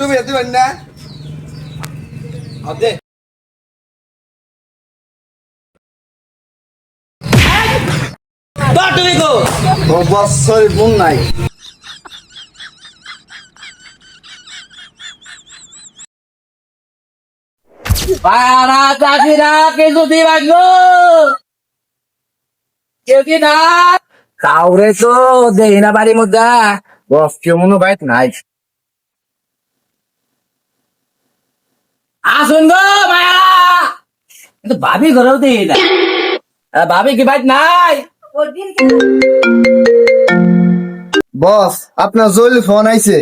তুমি দিবেন না। তুমি গো। নাই। চাষিরা কিছু কেউ কি কাউরে তো দেই না বাড়ির মধ্যে। বস কেউ মনে বাইত নাই। আসুন গো মায়া। কিন্তু ভাবি ঘরেও দেই না ভাবি কি বাইত নাই? বস আপনার জরুরি ফোন আইছে।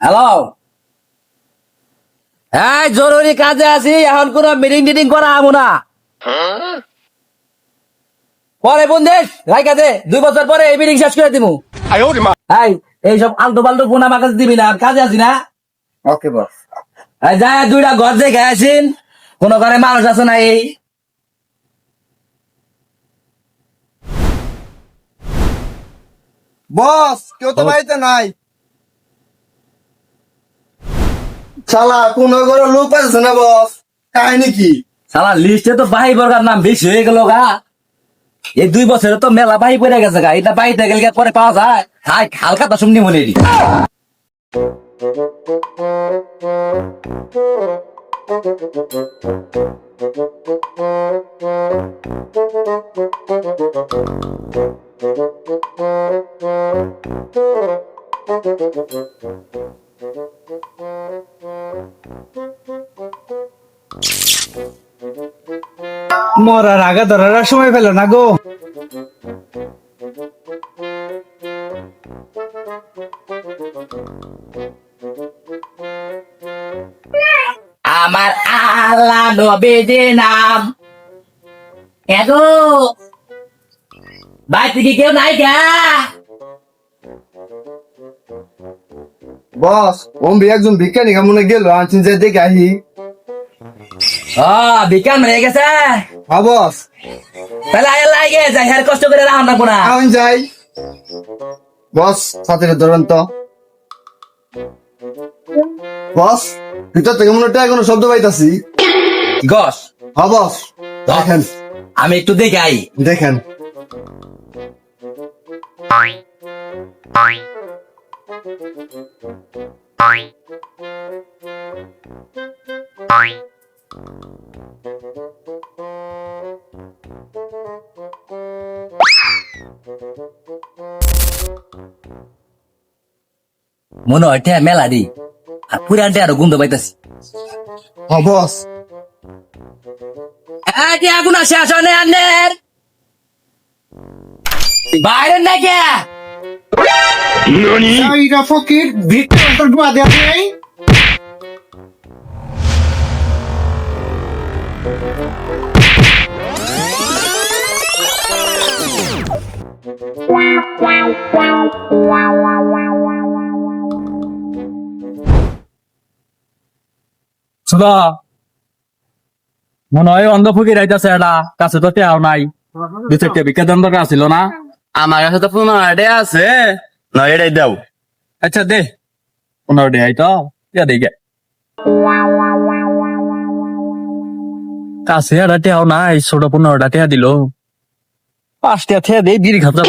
হ্যালো? এই জরুরি কাজে আছি এখন কোনো মিটিং টিটিং করা আমু না। পরে বন্দেশ রাই কাজে দুই বছর পরে এই মিটিং শেষ করে দিমু। এই এইসব আলতু পাল্টু ফোন আমার কাছে দিবি না কাজে আছি না। ওকে বস যাই দুইটা ঘর দেখে আসিন কোন ঘরে মানুষ আছে না এই? বস কেউ তো বাড়িতে নাই। শালা কোন ঘরে লোক আছে না বস কাহিনী কি? সালা লিস্টে তো বাহি বর্গার নাম বেশি হয়ে গেল গা। এই দুই বছরে তো মেলা বাহি পড়ে গেছে গা, এটা বাহিতে গেলে পরে পাওয়া যায়? হাই, হালকা তো শুনি মনে মরার আগে ধরার সময় পেল না গো। আল্লাহ নবীদের নাম। এত বাড়িতে কি কেউ নাই কা? বস ওম একজন বিজ্ঞানী মনে গেল? আনছেন যে দেখে আহি। ও বিকাল হয়ে গেছে? হ্যাঁ বস। তাহলে আয় লাগে যাই আর কষ্ট করে রাখুন না। কোনা আমি যাই। বস সাথে ধরেন তো। বস ভিতর থেকে মনে হয় কোনো শব্দ পাইতাছি। গস। বস। দেখেন। আমি একটু দেখে আই। দেখেন। মনে হয় মেলা দি। আর পুরান ঠেয়া আরও গুন্দ পাইতাছি হ্যাঁ বস ঠেয়া গুনা শেষ হয় না আন্নের বাইরের না কে এইটা ফকির ভিতরে অন্তর ঢুয়া দেয়া নেই সুদা মনে হয় অন্ধ ফকির আইতাছে এটা কাছে তো টেয়াও নাই। দু চারটে ভিক্ষা দণ্ডটা ছিল না? আমার কাছে তো পনেরো আছে। না এটাই দাও। আচ্ছা দে। পনেরো ডে আইতো ইয়া দেখে কাছে একটা টেয়াও নাই ছোট পনেরোটা টেয়া দিল পাঁচটা দে খাতা।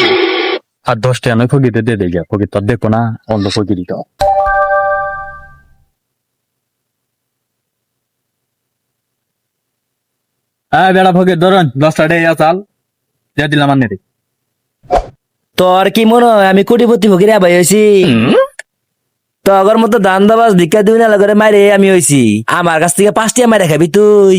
আর দশটা নয় ফকিতে দে দেখে ফকির তো দেখো না অন্ধ ফকিরই তো। হ্যাঁ বেড়া ফকির ধরুন দশটা ডে চাল দিয়া দিলাম আনে তোর কি মনে হয় আমি কোটিপতি ভোগের ভাই হয়েছি তগর মতো দান দাবাজ ভিক্ষা দিবি না করে মারে আমি হয়েছি আমার কাছ থেকে পাঁচটি মারে খাবি তুই।